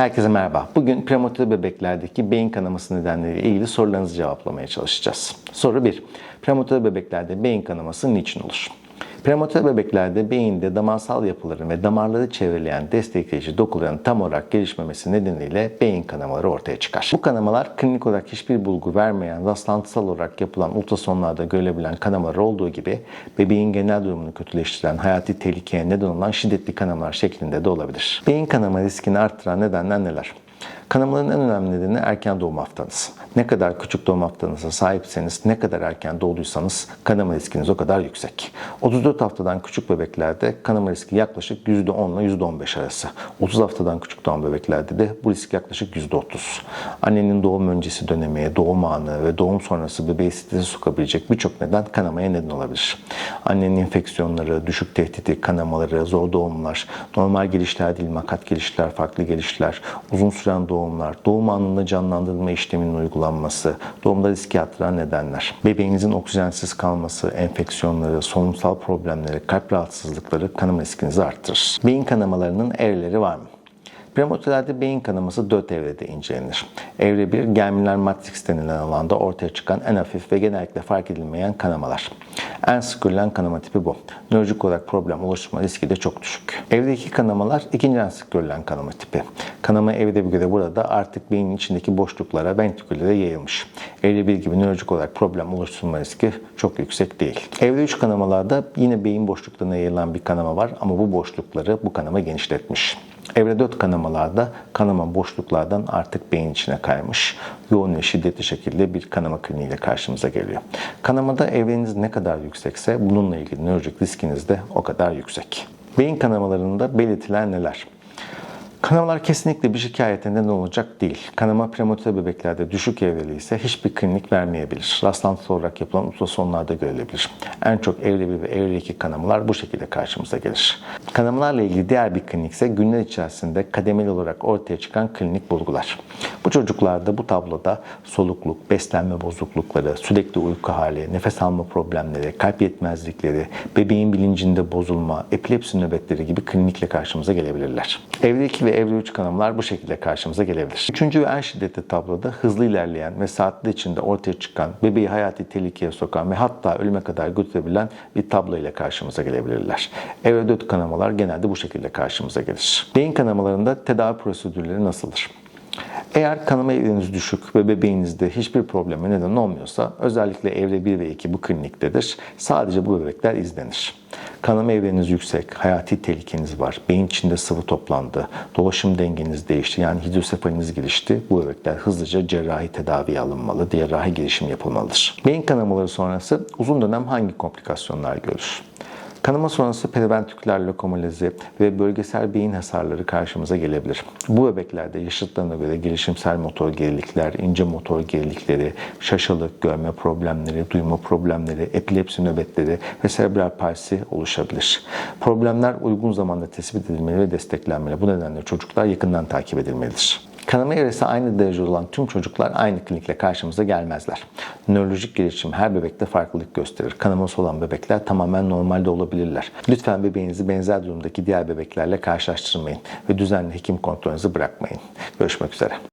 Herkese merhaba. Bugün prematüre bebeklerdeki beyin kanaması nedenleriyle ilgili sorularınızı cevaplamaya çalışacağız. Soru 1. Prematüre bebeklerde beyin kanaması niçin olur? Prematüre bebeklerde beyinde damarsal yapıların ve damarları çevreleyen destekleyici dokuların tam olarak gelişmemesi nedeniyle beyin kanamaları ortaya çıkar. Bu kanamalar klinik olarak hiçbir bulgu vermeyen, rastlantısal olarak yapılan ultrasonlarda görülebilen kanamalar olduğu gibi bebeğin genel durumunu kötüleştiren, hayati tehlikeye neden olan şiddetli kanamalar şeklinde de olabilir. Beyin kanama riskini arttıran nedenler neler? Kanamaların en önemli nedeni erken doğum haftanız. Ne kadar küçük doğum haftanıza sahipseniz, ne kadar erken doğduysanız kanama riskiniz o kadar yüksek. 34 haftadan küçük bebeklerde kanama riski yaklaşık %10 ile %15 arası. 30 haftadan küçük doğan bebeklerde de bu risk yaklaşık %30. Annenin doğum öncesi dönemi, doğum anı ve doğum sonrası bebeği strese sokabilecek birçok neden kanamaya neden olabilir. Annenin enfeksiyonları, düşük tehdidi, kanamaları, zor doğumlar, normal gelişler değil makat gelişler, farklı gelişler, uzun süren doğumlar, doğum anında canlandırma işleminin uygulanması, doğumda riski arttıran nedenler. Bebeğinizin oksijensiz kalması, enfeksiyonları, solunumsal problemleri, kalp rahatsızlıkları kanama riskinizi arttırır. Beyin kanamalarının evreleri var mı? Prematürlerde beyin kanaması 4 evrede incelenir. Evre 1, germinal matrix denilen alanda ortaya çıkan en hafif ve genellikle fark edilmeyen kanamalar. En sık görülen kanama tipi bu. Nörolojik olarak problem oluşturma riski de çok düşük. Evre 2 kanamalar ikinci en sık görülen kanama tipi. Kanama evre 1 göre burada artık beynin içindeki boşluklara, ventriküllere yayılmış. Evre 1 gibi nörolojik olarak problem oluşturma riski çok yüksek değil. Evre 3 kanamalarda yine beyin boşluklarına yayılan bir kanama var ama bu boşlukları bu kanama genişletmiş. Evre 4 kanamalarda kanama boşluklardan artık beyin içine kaymış. Yoğun ve şiddetli şekilde bir kanama kliniğiyle karşımıza geliyor. Kanamada evreniz ne kadar yüksekse bununla ilgili nörolojik riskiniz de o kadar yüksek. Beyin kanamalarında belirtiler neler? Kanamalar kesinlikle bir şikayete neden olacak değil. Kanama prematüre bebeklerde düşük evreli ise hiçbir klinik vermeyebilir. Rastlantısal olarak yapılan ultrasonlarda görülebilir. En çok evre 1 ve evre 2 kanamalar bu şekilde karşımıza gelir. Kanamalarla ilgili diğer bir klinik ise günler içerisinde kademeli olarak ortaya çıkan klinik bulgular. Bu çocuklarda bu tabloda solukluk, beslenme bozuklukları, sürekli uyku hali, nefes alma problemleri, kalp yetmezlikleri, bebeğin bilincinde bozulma, epilepsi nöbetleri gibi klinikle karşımıza gelebilirler. Evre 2 ve evre 3 kanamalar bu şekilde karşımıza gelebilir. Üçüncü ve en şiddetli tabloda hızlı ilerleyen ve saatler içinde ortaya çıkan, bebeği hayati tehlikeye sokan ve hatta ölüme kadar götürebilen bir tablo ile karşımıza gelebilirler. Evre 4 kanamalar genelde bu şekilde karşımıza gelir. Beyin kanamalarında tedavi prosedürleri nasıldır? Eğer kanama evreniz düşük ve bebeğinizde hiçbir probleme neden olmuyorsa özellikle evre 1 ve 2 bu kliniktedir. Sadece bu bebekler izlenir. Kanama evreniz yüksek, hayati tehlikeniz var, beyin içinde sıvı toplandı, dolaşım dengeniz değişti yani hidrosefaliniz gelişti. Bu bebekler hızlıca cerrahi tedaviye alınmalı, cerrahi gelişim yapılmalıdır. Beyin kanamaları sonrası uzun dönem hangi komplikasyonlar görür? Kanama sonrası periventriküler lokomolizi ve bölgesel beyin hasarları karşımıza gelebilir. Bu bebeklerde yaşıtlarına göre gelişimsel motor gerilikler, ince motor gerilikleri, şaşalık, görme problemleri, duyma problemleri, epilepsi nöbetleri ve serebral palsi oluşabilir. Problemler uygun zamanda tespit edilmeli ve desteklenmeli. Bu nedenle çocuklar yakından takip edilmelidir. Kanama evresi aynı derecede olan tüm çocuklar aynı klinikle karşımıza gelmezler. Nörolojik gelişim her bebekte farklılık gösterir. Kanaması olan bebekler tamamen normalde olabilirler. Lütfen bebeğinizi benzer durumdaki diğer bebeklerle karşılaştırmayın ve düzenli hekim kontrolünüzü bırakmayın. Görüşmek üzere.